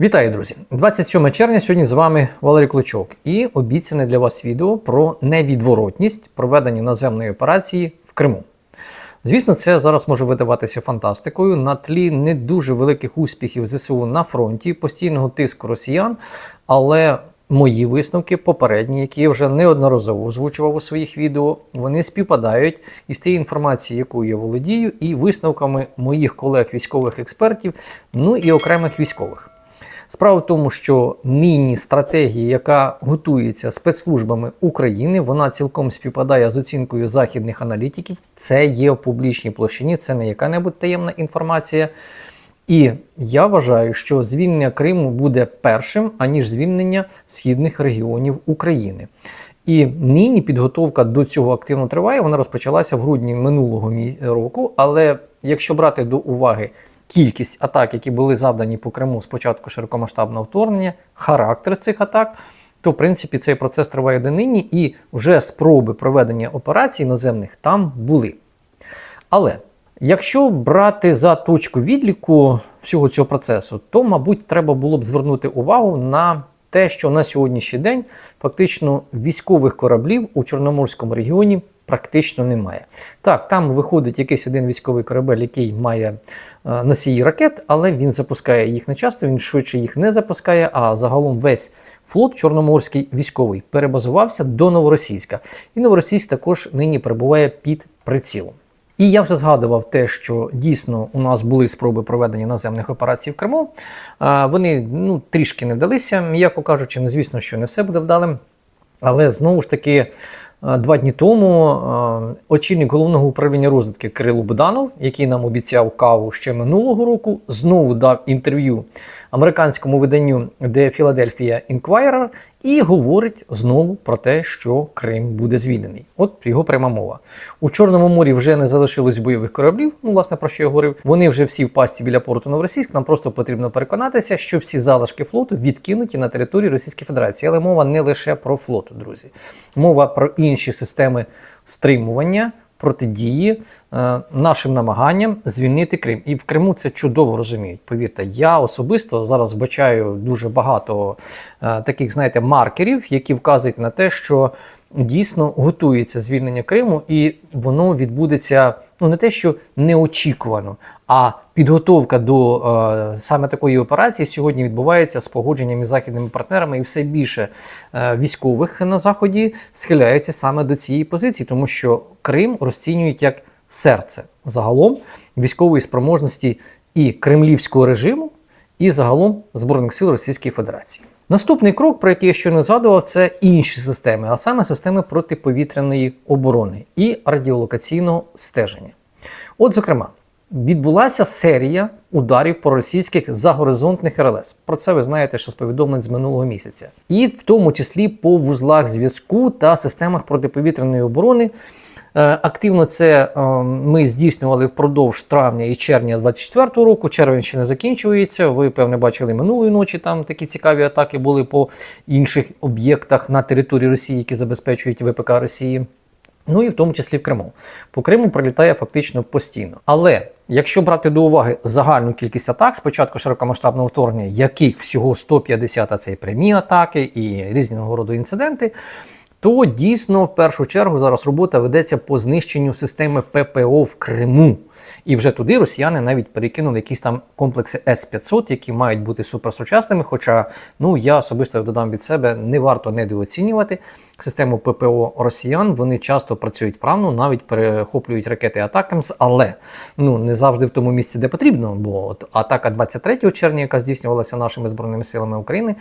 Вітаю, друзі! 27 червня сьогодні з вами Валерій Клочок і обіцяне для вас відео про невідворотність проведення наземної операції в Криму. Звісно, це зараз може видаватися фантастикою на тлі не дуже великих успіхів ЗСУ на фронті, постійного тиску росіян, але мої висновки попередні, які я вже неодноразово озвучував у своїх відео, вони співпадають із тією інформацією, яку я володію, і висновками моїх колег військових експертів, ну і окремих військових. Справа в тому, що нині стратегія, яка готується спецслужбами України, вона цілком співпадає з оцінкою західних аналітиків. Це є в публічній площині, це не яка-небудь таємна інформація. І я вважаю, що звільнення Криму буде першим, аніж звільнення східних регіонів України. І нині підготовка до цього активно триває. Вона розпочалася в грудні минулого року. Але якщо брати до уваги кількість атак, які були завдані по Криму з початку широкомасштабного вторгнення, характер цих атак, то в принципі цей процес триває до нині, і вже спроби проведення операцій наземних там були. Але якщо брати за точку відліку всього цього процесу, то, мабуть, треба було б звернути увагу на те, що на сьогоднішній день фактично військових кораблів у Чорноморському регіоні практично немає. Так, там виходить якийсь один військовий корабель, який має е, носії ракет, але він запускає їх не часто, він швидше їх не запускає. А загалом весь флот Чорноморський військовий перебазувався до Новоросійська. І Новоросійськ також нині перебуває під прицілом. І я вже згадував те, що дійсно у нас були спроби проведення наземних операцій в Криму. Вони ну, трішки не вдалися, м'яко кажучи, ну, звісно, що не все буде вдалим. Але знову ж таки, Два дні тому очільник головного управління розвідки Кирило Буданов, який нам обіцяв каву ще минулого року, знову дав інтерв'ю американському виданню The Philadelphia Inquirer і говорить знову про те, що Крим буде звільнений. От його пряма мова. У Чорному морі вже не залишилось бойових кораблів. Ну, власне, про що я говорив. Вони вже всі в пасті біля порту Новоросійськ. Нам просто потрібно переконатися, що всі залишки флоту відкинуті на території Російської Федерації. Але мова не лише про флот, друзі. Мова про інші системи стримування протидії е, нашим намаганням звільнити Крим. І в Криму це чудово розуміють. Повірте, я особисто зараз бачаю дуже багато е, таких, знаєте, маркерів, які вказують на те, що дійсно готується звільнення Криму, і воно відбудеться ну не те, що неочікувано, а підготовка до е, саме такої операції сьогодні відбувається з погодженням із західними партнерами, і все більше е, військових на заході схиляються саме до цієї позиції, тому що Крим розцінюють як серце загалом військової спроможності і кремлівського режиму, і загалом збройних сил Російської Федерації. Наступний крок, про який я ще не згадував, це інші системи, а саме системи протиповітряної оборони і радіолокаційного стеження. От, зокрема, відбулася серія ударів по російських загоризонтних РЛС. Про це ви знаєте, що з повідомлень з минулого місяця, і в тому числі по вузлах зв'язку та системах протиповітряної оборони. Е, активно це е, ми здійснювали впродовж травня і червня 2024 року. Червень ще не закінчується. Ви, певне, бачили минулої ночі. Там такі цікаві атаки були по інших об'єктах на території Росії, які забезпечують ВПК Росії. Ну і в тому числі в Криму. По Криму прилітає фактично постійно. Але якщо брати до уваги загальну кількість атак з початку широкомасштабного вторгнення, яких всього 150 а це і прямі атаки і різного роду інциденти то дійсно в першу чергу зараз робота ведеться по знищенню системи ППО в Криму. І вже туди росіяни навіть перекинули якісь там комплекси С-500, які мають бути суперсучасними. Хоча ну я особисто додам від себе, не варто недооцінювати систему ППО росіян. Вони часто працюють правно, навіть перехоплюють ракети Атакамс, але ну не завжди в тому місці, де потрібно. Бо от атака 23 червня, яка здійснювалася нашими збройними силами України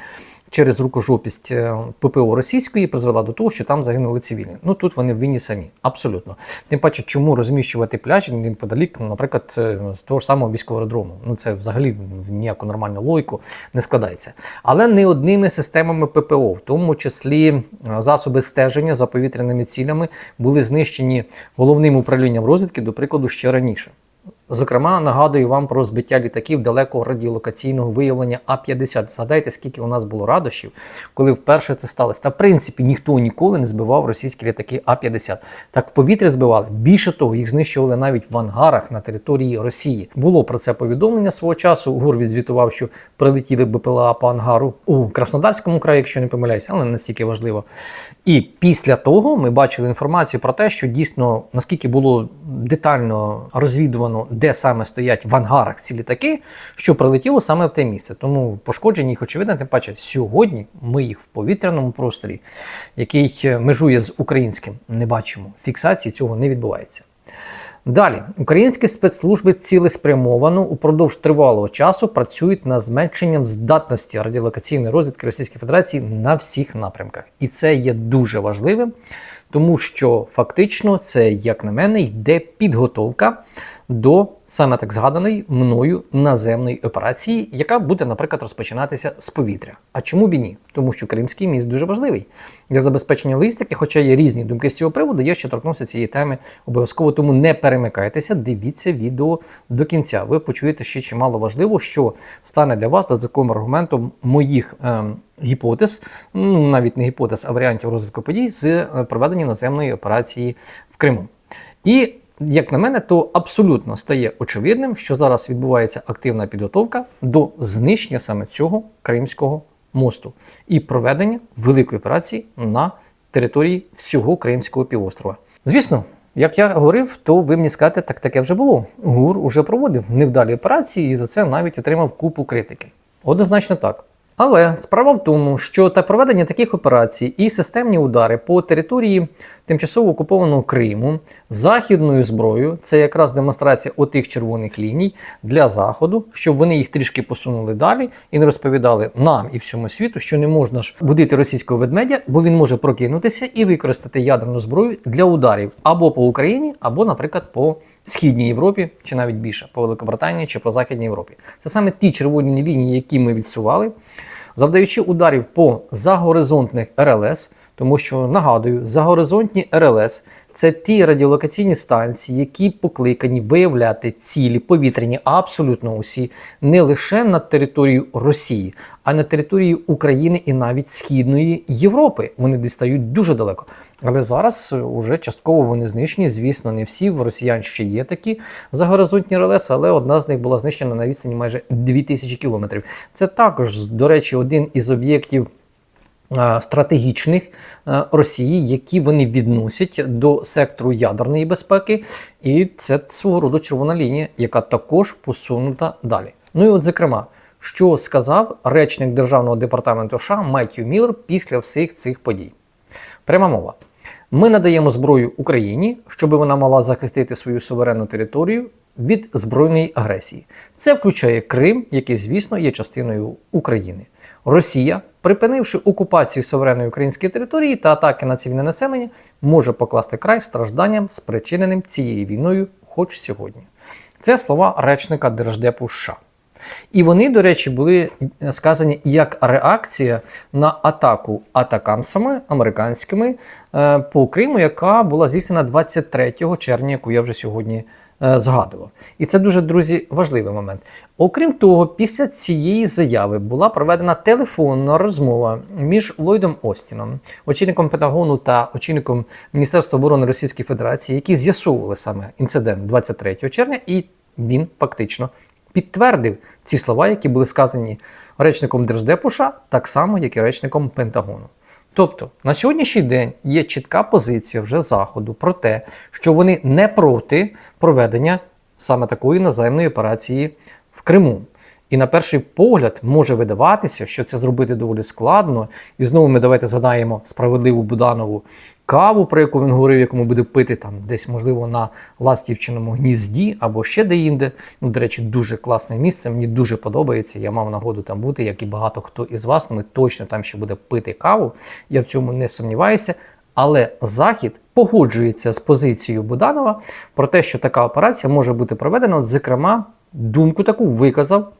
через рукожопість е, ППО російської, призвела до того, що там загинули цивільні. Ну тут вони в війні самі, абсолютно. Тим паче, чому розміщувати пляжі неподалік неподалік, наприклад, е, того ж самого військового аеродрому. Ну це взагалі в ніяку нормальну логіку не складається. Але не одними системами ППО, в тому числі е, засоби стеження за повітряними цілями, були знищені головним управлінням розвідки, до прикладу, ще раніше. Зокрема, нагадую вам про збиття літаків далекого радіолокаційного виявлення А-50. Згадайте, скільки у нас було радощів, коли вперше це сталося. Та в принципі ніхто ніколи не збивав російські літаки А-50. Так в повітря збивали. Більше того, їх знищували навіть в ангарах на території Росії. Було про це повідомлення свого часу. ГУР відзвітував, що прилетіли БПЛА по ангару у Краснодарському краї, якщо не помиляюся, але настільки важливо. І після того ми бачили інформацію про те, що дійсно наскільки було детально розвідувано, де саме стоять в ангарах ці літаки, що прилетіло саме в те місце. Тому пошкоджені їх очевидно, тим паче сьогодні ми їх в повітряному просторі, який е, межує з українським, не бачимо. Фіксації цього не відбувається. Далі, українські спецслужби цілеспрямовано упродовж тривалого часу працюють над зменшенням здатності радіолокаційної розвідки Російської Федерації на всіх напрямках. І це є дуже важливим, тому що фактично це, як на мене, йде підготовка до саме так згаданої мною наземної операції, яка буде, наприклад, розпочинатися з повітря. А чому б і ні? Тому що Кримський міст дуже важливий для забезпечення логістики, хоча є різні думки з цього приводу, я ще торкнувся цієї теми обов'язково. Тому не перемикайтеся, дивіться відео до кінця. Ви почуєте ще чимало важливо, що стане для вас додатковим аргументом моїх. Ем, Гіпотез, ну навіть не гіпотез, а варіантів розвитку подій з е, проведення наземної операції в Криму. І як на мене, то абсолютно стає очевидним, що зараз відбувається активна підготовка до знищення саме цього Кримського мосту і проведення великої операції на території всього Кримського півострова. Звісно. Як я говорив, то ви мені скажете, так таке вже було. ГУР уже проводив невдалі операції і за це навіть отримав купу критики. Однозначно так. Але справа в тому, що та проведення таких операцій і системні удари по території тимчасово окупованого Криму західною зброєю це якраз демонстрація отих червоних ліній для заходу, щоб вони їх трішки посунули далі і не розповідали нам і всьому світу, що не можна ж будити російського ведмедя, бо він може прокинутися і використати ядерну зброю для ударів або по Україні, або, наприклад, по Східній Європі, чи навіть більше по Великобританії чи по Західній Європі. Це саме ті червоні лінії, які ми відсували, завдаючи ударів по загоризонтних РЛС, тому що нагадую, загоризонтні РЛС це ті радіолокаційні станції, які покликані виявляти цілі повітряні, абсолютно усі, не лише на території Росії, а на території України і навіть Східної Європи. Вони дістають дуже далеко. Але зараз вже частково вони знищені. Звісно, не всі. В росіян ще є такі загоризонтні РЛС, але одна з них була знищена на відстані майже 2000 кілометрів. Це також, до речі, один із об'єктів. Стратегічних Росії, які вони відносять до сектору ядерної безпеки, і це свого роду червона лінія, яка також посунута далі. Ну і от, зокрема, що сказав речник Державного департаменту США Меттью Міллер після всіх цих подій. Пряма мова. Ми надаємо зброю Україні, щоб вона мала захистити свою суверенну територію від збройної агресії. Це включає Крим, який, звісно, є частиною України. Росія, припинивши окупацію суверенної української території та атаки на цивільне населення, може покласти край стражданням, спричиненим цією війною, хоч сьогодні. Це слова речника Держдепу США. І вони, до речі, були сказані як реакція на атаку атакамсами американськими е, по Криму, яка була здійснена 23 червня, яку я вже сьогодні згадував. І це дуже, друзі, важливий момент. Окрім того, після цієї заяви була проведена телефонна розмова між Ллойдом Остіном, очільником Пентагону та очільником Міністерства оборони Російської Федерації, які з'ясовували саме інцидент 23 червня, і він фактично підтвердив ці слова, які були сказані речником Держдепу США, так само, як і речником Пентагону. Тобто на сьогоднішній день є чітка позиція вже Заходу про те, що вони не проти проведення саме такої наземної операції в Криму. І на перший погляд може видаватися, що це зробити доволі складно. І знову ми давайте згадаємо справедливу Буданову каву, про яку він говорив, яку ми буде пити там десь, можливо, на Ластівчиному гнізді або ще де-інде. Ну, до речі, дуже класне місце. Мені дуже подобається. Я мав нагоду там бути, як і багато хто із вас. Ми точно там ще буде пити каву. Я в цьому не сумніваюся. Але Захід погоджується з позицією Буданова про те, що така операція може бути проведена. Зокрема, думку таку виказав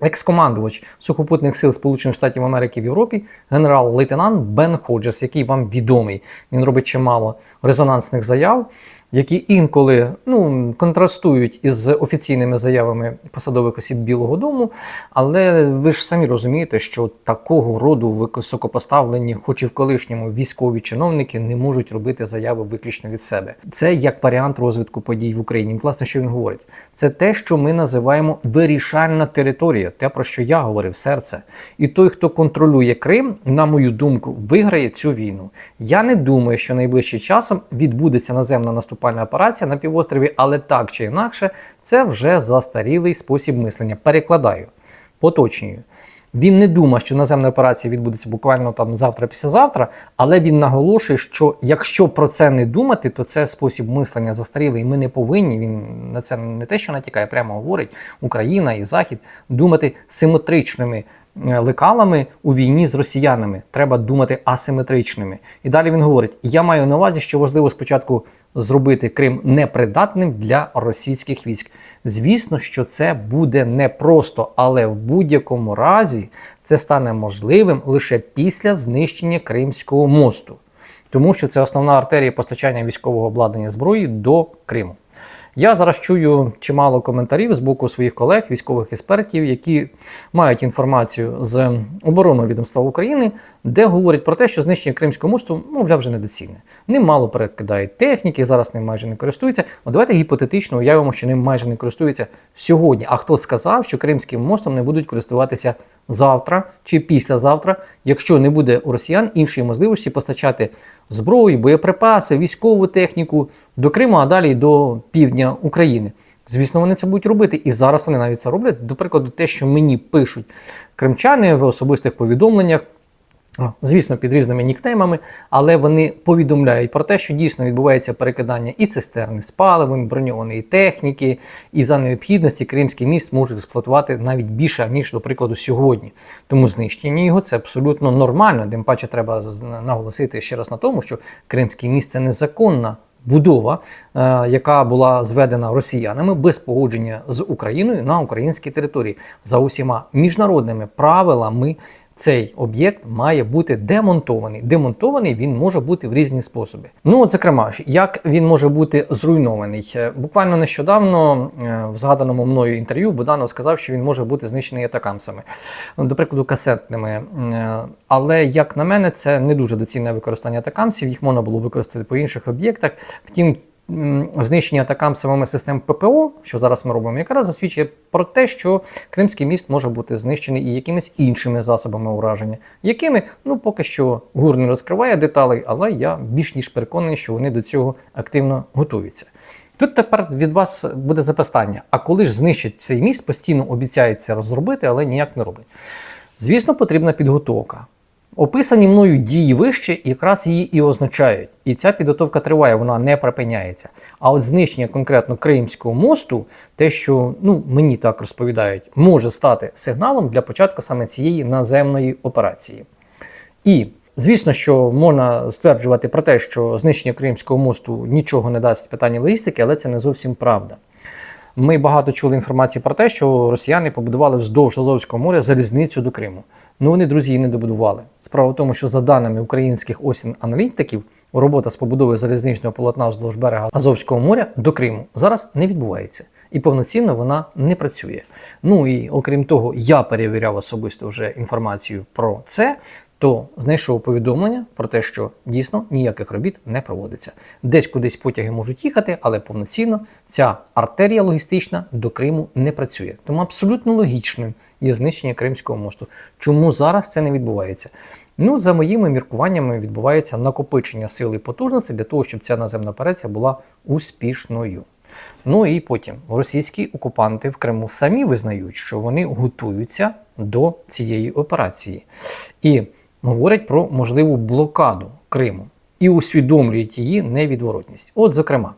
Екс-командувач сухопутних сил Сполучених Штатів Америки в Європі, генерал-лейтенант Бен Ходжес, який вам відомий. Він робить чимало резонансних заяв які інколи ну, контрастують із офіційними заявами посадових осіб Білого Дому. Але ви ж самі розумієте, що такого роду високопоставлені, хоч і в колишньому військові чиновники, не можуть робити заяви виключно від себе. Це як варіант розвитку подій в Україні. Власне, що він говорить, це те, що ми називаємо вирішальна територія, те про що я говорив, серце. І той, хто контролює Крим, на мою думку, виграє цю війну. Я не думаю, що найближчим часом відбудеться наземна наступальна операція на півострові, але так чи інакше, це вже застарілий спосіб мислення. Перекладаю, поточнюю. Він не думає, що наземна операція відбудеться буквально там завтра-післязавтра, але він наголошує, що якщо про це не думати, то це спосіб мислення застарілий. Ми не повинні. Він на це не те, що натякає, прямо говорить Україна і Захід думати симетричними лекалами у війні з росіянами. Треба думати асиметричними. І далі він говорить: я маю на увазі, що важливо спочатку зробити Крим непридатним для російських військ. Звісно, що це буде непросто, але в будь-якому разі це стане можливим лише після знищення Кримського мосту, тому що це основна артерія постачання військового обладнання зброї до Криму. Я зараз чую чимало коментарів з боку своїх колег, військових експертів, які мають інформацію з оборонного відомства України, де говорять про те, що знищення Кримського мосту, мовляв, вже недоцільне. Ним мало перекидають техніки, зараз ним майже не користуються. От давайте гіпотетично уявимо, що ним майже не користуються сьогодні. А хто сказав, що Кримським мостом не будуть користуватися завтра чи післязавтра, якщо не буде у росіян іншої можливості постачати зброю, боєприпаси, військову техніку до Криму, а далі до півдня України. Звісно, вони це будуть робити, і зараз вони навіть це роблять. До прикладу, те, що мені пишуть кримчани в особистих повідомленнях. Звісно, під різними нікнеймами, але вони повідомляють про те, що дійсно відбувається перекидання і цистерни з паливом, броньованої техніки, і за необхідності Кримський міст може експлуатувати навіть більше, ніж, до прикладу, сьогодні. Тому знищення його це абсолютно нормально. Тим паче треба наголосити ще раз на тому, що Кримський міст це незаконна будова, е, яка була зведена росіянами без погодження з Україною на українській території за усіма міжнародними правилами. Цей об'єкт має бути демонтований. Демонтований він може бути в різні способи. Ну, от, зокрема, як він може бути зруйнований? Е, Буквально нещодавно е, в згаданому мною інтерв'ю Буданов сказав, що він може бути знищений атакамсами, ну, до прикладу, касетними. Е, Але як на мене, це не дуже доцільне використання атакамсів. Їх можна було використати по інших об'єктах. Втім, знищення атакамсовими систем ППО, що зараз ми робимо, якраз засвідчує про те, що Кримський міст може бути знищений і якимись іншими засобами ураження, якими ну поки що ГУР не розкриває деталей, але я більш ніж переконаний, що вони до цього активно готуються. Тут тепер від вас буде запитання: а коли ж знищать цей міст, постійно обіцяється розробити, але ніяк не роблять. Звісно, потрібна підготовка. Описані мною дії вище якраз її і означають. І ця підготовка триває, вона не припиняється. А от знищення конкретно Кримського мосту, те, що ну, мені так розповідають, може стати сигналом для початку саме цієї наземної операції. І звісно, що можна стверджувати про те, що знищення Кримського мосту нічого не дасть в питанні логістики, але це не зовсім правда. Ми багато чули інформації про те, що росіяни побудували вздовж Азовського моря залізницю до Криму. Ну вони, друзі, її не добудували. Справа в тому, що за даними українських осін аналітиків, робота з побудови залізничного полотна вздовж берега Азовського моря до Криму зараз не відбувається. І повноцінно вона не працює. Ну і окрім того, я перевіряв особисто вже інформацію про це. То знайшов повідомлення про те, що дійсно ніяких робіт не проводиться. Десь кудись потяги можуть їхати, але повноцінно ця артерія логістична до Криму не працює. Тому абсолютно логічним є знищення Кримського мосту. Чому зараз це не відбувається? Ну, за моїми міркуваннями, відбувається накопичення сили і потужності для того, щоб ця наземна операція була успішною. Ну і потім російські окупанти в Криму самі визнають, що вони готуються до цієї операції і говорять про можливу блокаду Криму і усвідомлюють її невідворотність. От, зокрема,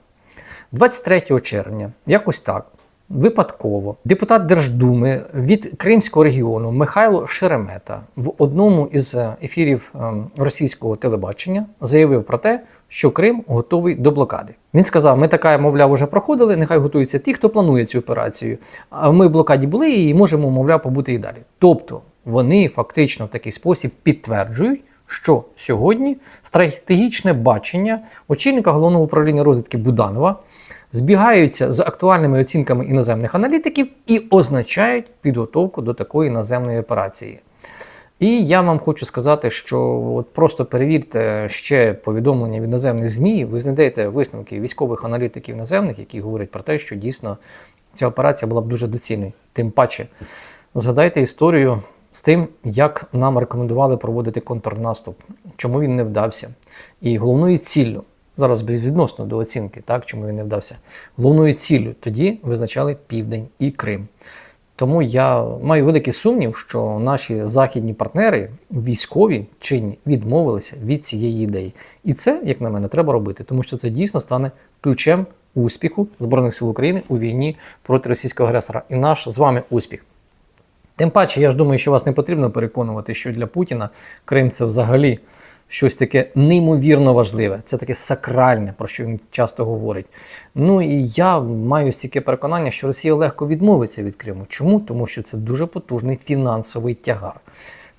23 червня, якось так. Випадково депутат Держдуми від Кримського регіону Михайло Шеремета в одному із е, ефірів ем, російського телебачення заявив про те, що Крим готовий до блокади. Він сказав: ми така, мовляв, уже проходили. Нехай готуються ті, хто планує цю операцію. А ми в блокаді були і можемо, мовляв, побути і далі. Тобто вони фактично в такий спосіб підтверджують, що сьогодні стратегічне бачення очільника головного управління розвідки Буданова збігаються з актуальними оцінками іноземних аналітиків і означають підготовку до такої наземної операції. І я вам хочу сказати, що от просто перевірте ще повідомлення від наземних ЗМІ, ви знайдете висновки військових аналітиків наземних, які говорять про те, що дійсно ця операція була б дуже доцільною. Тим паче, згадайте історію з тим, як нам рекомендували проводити контрнаступ, чому він не вдався. І головною ціллю, зараз безвідносно до оцінки, так, чому він не вдався, головною ціллю тоді визначали Південь і Крим. Тому я маю великий сумнів, що наші західні партнери, військові чинні, відмовилися від цієї ідеї. І це, як на мене, треба робити, тому що це дійсно стане ключем успіху Збройних сил України у війні проти російського агресора. І наш з вами успіх. Тим паче, я ж думаю, що вас не потрібно переконувати, що для Путіна Крим це взагалі щось таке неймовірно важливе, це таке сакральне, про що він часто говорить. Ну і я маю стільки переконання, що Росія легко відмовиться від Криму. Чому? Тому що це дуже потужний фінансовий тягар.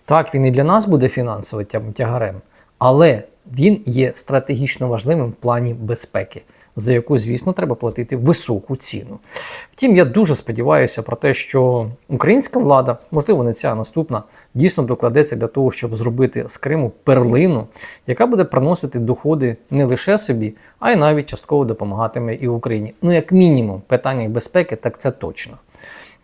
Так, він і для нас буде фінансовим тягарем, але він є стратегічно важливим в плані безпеки, за яку, звісно, треба платити високу ціну. Втім, я дуже сподіваюся про те, що українська влада, можливо, не ця наступна, дійсно докладеться для того, щоб зробити з Криму перлину, яка буде приносити доходи не лише собі, а й навіть частково допомагатиме і Україні. Ну, як мінімум, в питаннях безпеки, так це точно.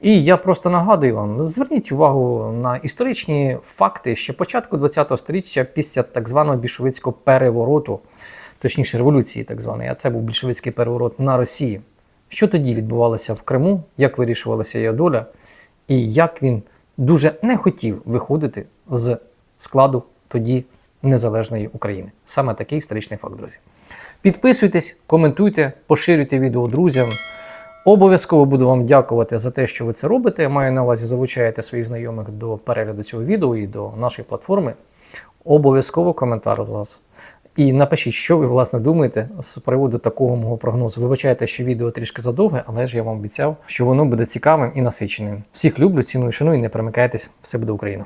І я просто нагадую вам: зверніть увагу на історичні факти ще початку ХХ століття після так званого більшовицького перевороту, точніше революції, так званої, а це був більшовицький переворот на Росії. Що тоді відбувалося в Криму, як вирішувалася його доля, і як він дуже не хотів виходити з складу тоді незалежної України. Саме такий історичний факт, друзі. Підписуйтесь, коментуйте, поширюйте відео друзям. Обов'язково буду вам дякувати за те, що ви це робите. Я маю на увазі залучаєте своїх знайомих до перегляду цього відео і до нашої платформи. Обов'язково коментар у вас. І напишіть, що ви власне думаєте з приводу такого мого прогнозу. Вибачайте, що відео трішки задовге, але ж я вам обіцяв, що воно буде цікавим і насиченим. Всіх люблю, ціную, шаную і не перемикайтесь. Все буде Україна!